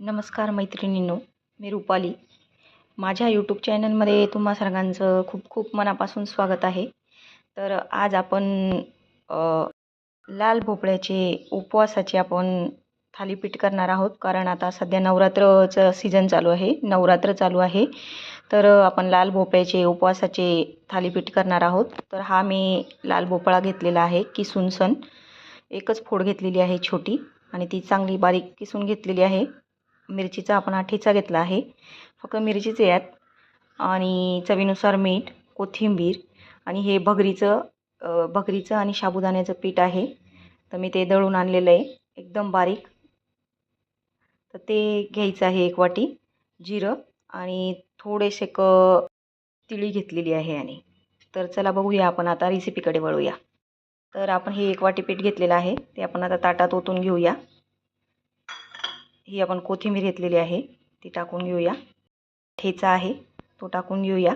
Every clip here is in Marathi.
नमस्कार मैत्रिणींनो मी रुपाली. माझ्या यूट्यूब चॅनलमध्ये तुम्हा सर्वांचं खूप खूप मनापासून स्वागत आहे. तर आज आपण लाल भोपळ्याचे उपवासाचे आपण थालीपीठ करणार आहोत. कारण आता सध्या नवरात्रचं सीझन चालू आहे नवरात्र चालू आहे. तर आपण लाल भोपळ्याचे उपवासाचे थालीपीठ करणार आहोत. तर हा मी लाल भोपळा घेतलेला आहे किसून सण एकच फोड घेतलेली आहे छोटी आणि ती चांगली बारीक किसून घेतलेली आहे. मिरचीचा आपण हा ठेचा घेतला आहे. फक्त मिरचीचे यात आणि चवीनुसार मीठ कोथिंबीर आणि हे भगरीचं भगरीचं आणि साबुदाण्याचं पीठ आहे. तर मी ते दळून आणलेलं आहे. एकदम बारीक. तर ते घ्यायचं आहे एक वाटी जिरं आणि थोडेसे क तिळी घेतलेली आहे आणि तर चला बघूया आपण आता रेसिपीकडे वळूया. तर आपण हे एक वाटी पीठ घेतलेलं आहे. ते आपण आता ताटात ओतून घेऊया. ही आपण कोथिंबीर घेतलेली आहे. ती टाकून घेऊया. ठेचा आहे तो टाकून घेऊया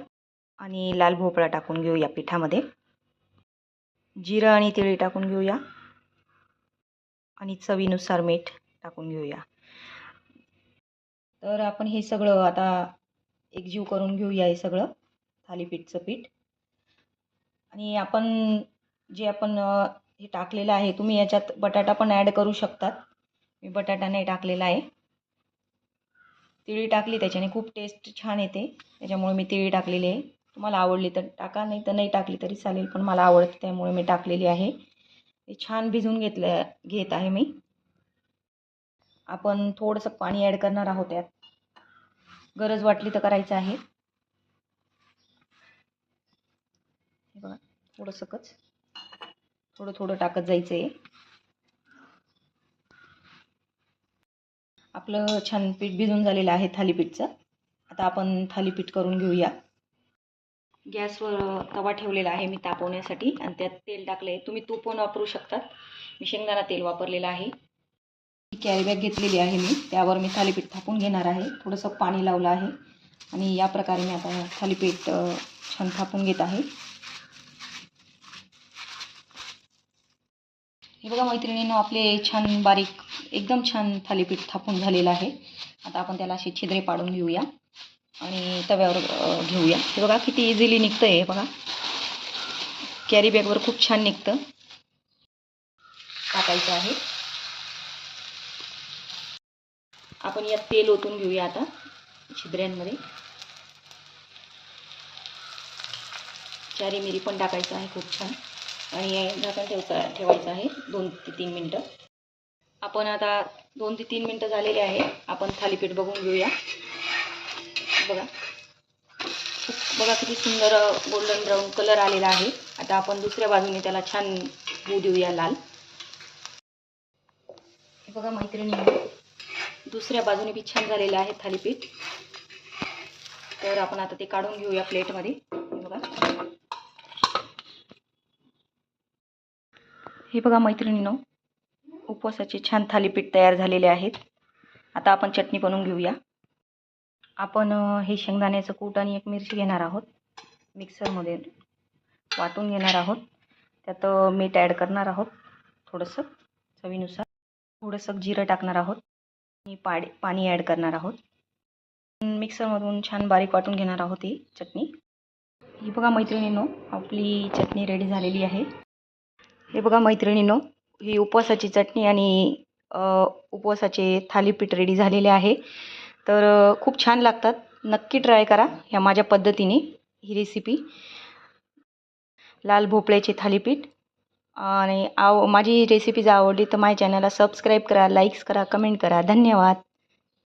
आणि लाल भोपळा टाकून घेऊया पिठामध्ये. जिरं आणि तिळी टाकून घेऊया आणि चवीनुसार मीठ टाकून घेऊया. तर आपण हे सगळं आता एकजीव करून घेऊया हे सगळं थालीपीठचं पीठ. आणि आपण जे आपण हे टाकलेलं आहे तुम्ही याच्यात बटाटा पण ॲड करू शकतात. मी बटाटा नाही टाकलेला आहे. तिळी टाकली त्याच्याने खूप टेस्ट छान येते. त्याच्यामुळे मी तिळी टाकलेली आहे. तुम्हाला आवडली तर टाका नाही तर नाही टाकली तरी चालेल पण मला आवडते त्यामुळे मी टाकलेली आहे. ते छान भिजून घेतलं घेत आहे मी. आपण थोडंसं पाणी ॲड करणार आहोत त्यात गरज वाटली तर करायचं आहे. हे बघा थोडंसंच. थोडं थोडं टाकत जायचं आहे आपलं छान पीठ भिजून झालेलं आहे थालीपीठचं. आता आपण थालीपीठ करून घेऊया. गॅसवर तवा ठेवलेला आहे मी तापवण्यासाठी आणि त्यात तेल टाकलं आहे तुम्ही तूप पण वापरू शकतात. मी शेंगदाणा तेल वापरलेलं आहे. कॅरीबॅग घेतलेली आहे मी. त्यावर मी थालीपीठ थापून घेणार आहे. थोडंसं पाणी लावलं आहे. आणि या प्रकारे मी आता थालीपीठ छान थापून घेत आहे. हे बघा मैत्रिणीनं आपले छान बारीक एकदम छान थालीपीठ थापून झालेलं आहे. आता आपण त्याला अशी छिद्रे पाडून घेऊया. आणि तव्यावर घेऊया. हे बघा किती इझिली निघतं आहे बघा. कॅरी बॅगवर खूप छान निघतं. टाकायचं आहे. आपण यात तेल ओतून घेऊया आता छिद्र्यांमध्ये. चारी मिरी पण टाकायचं आहे खूप छान. आणि झाकण ठेवता ठेवायचं आहे दोन ते तीन मिनटं. आपण आता दोन ते तीन मिनटं झालेले आहे. आपण थालीपीठ बघून घेऊया. बघा. खूप बघा किती सुंदर गोल्डन ब्राऊन कलर आलेला आहे. आता आपण दुसऱ्या बाजूने त्याला छान होऊ देऊया लाल. हे बघा मैत्रिणी दुसऱ्या बाजूने बी छान झालेलं आहे थालीपीठ तर आपण आता ते काढून घेऊया प्लेटमध्ये. बघा. हे बघा मैत्रिणीनो उपवासाचे छान थालीपीठ तयार झालेले आहेत. आता आपण चटणी बनवून घेऊया. आपण हे शेंगदाण्याचं कूट आणि एक मिरची घेणार आहोत. मिक्सरमध्ये वाटून घेणार आहोत. त्यात मीठ ॲड करणार आहोत. थोडंसं चवीनुसार. थोडंसं जिरं टाकणार आहोत. आणि पाडी पाणी ॲड करणार आहोत. मिक्सरमधून छान बारीक वाटून घेणार आहोत ही चटणी. ही बघा मैत्रिणींनो आपली चटणी रेडी झालेली आहे. हे बघा मैत्रिणींनो ही उपवासाची चटणी आणि उपवासाचे थालीपीठ रेडी झालेले आहे. तर खूप छान लागतात. नक्की ट्राय करा ह्या माझ्या पद्धतीने ही रेसिपी लाल भोपळ्याचे थालीपीठ. आणि आव माझी रेसिपी जर आवडली तर माझ्या चॅनलला सबस्क्राईब करा लाईक्स करा कमेंट करा. धन्यवाद.